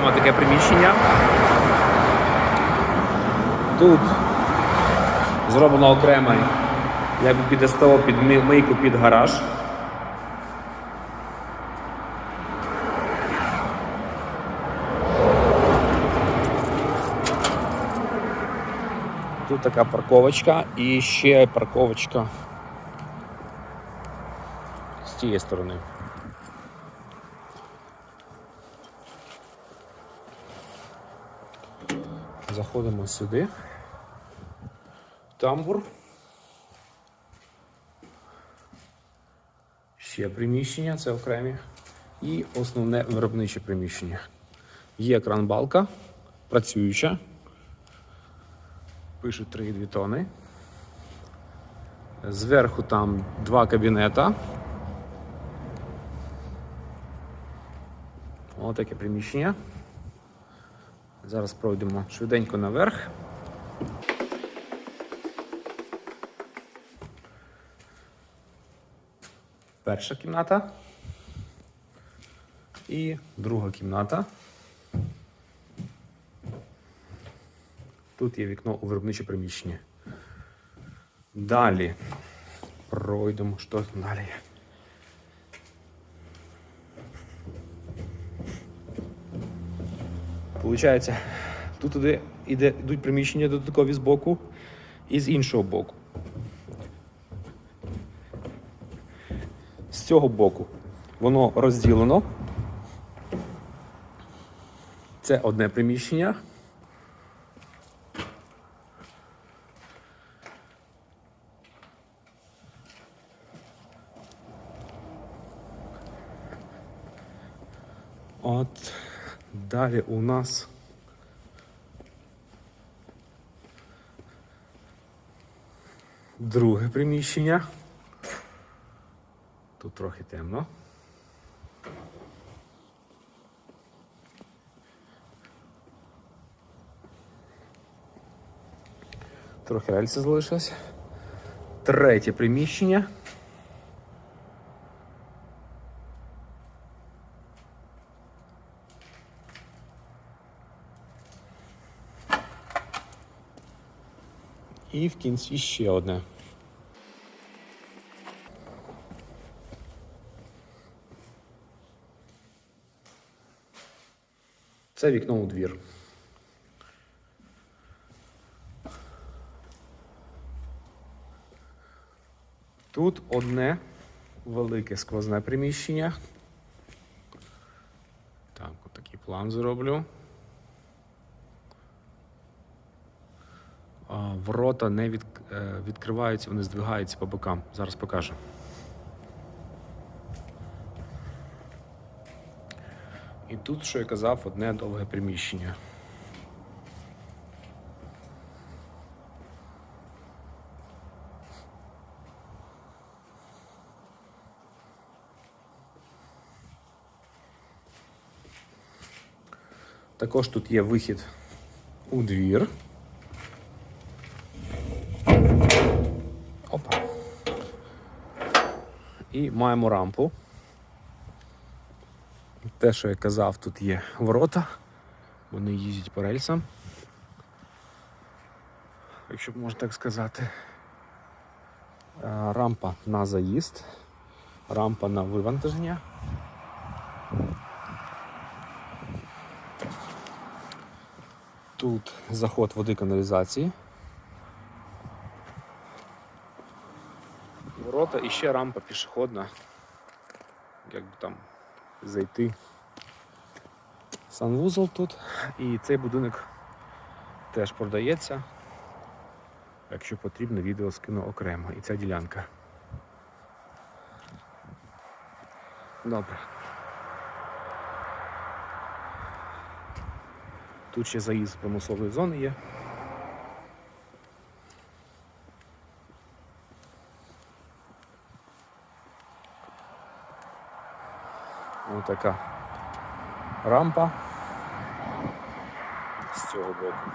маємо таке приміщення. Тут зроблено окремо якби під СТО, під мийку, під гараж. Тут така парковочка і ще парковочка з тієї сторони. Заходимо сюди. Тамбур. Ще приміщення, це окремі. І основне виробниче приміщення. Є кран-балка, працююча. Пишуть 3,2 тони. Зверху там два кабінета. Ось таке приміщення. Зараз пройдемо швиденько наверх. Перша кімната і друга кімната. Тут є вікно у виробниче приміщення. Далі пройдемо, що там далі. Получається, тут іде, іде, йдуть приміщення додаткові з боку і з іншого боку. З цього боку воно розділено. Це одне приміщення. От далі у нас друге приміщення. Тут трохи темно. Трохи рельси залишилось. Третє приміщення. І в кінці ще одне. Це вікно у двір. Тут одне велике сквозне приміщення. Так, отакий план зроблю. Ворота не від, е, відкриваються, вони здвигаються по бокам. Зараз покажу. І тут, що я казав, одне довге приміщення. Також тут є вихід у двір. І маємо рампу. Те, що я казав, тут є ворота. Вони їздять по рельсам. Якщо можна так сказати. Е, Рампа на заїзд, рампа на вивантаження. Тут заход води каналізації. Ворота і ще рампа пішохідна. Як би там зайти. Санвузол тут. І цей будинок теж продається. Якщо потрібно, відео скину окремо. І ця ділянка. Добре. Тут ще заїзд з промислової зони є. Ось така рампа з цього боку.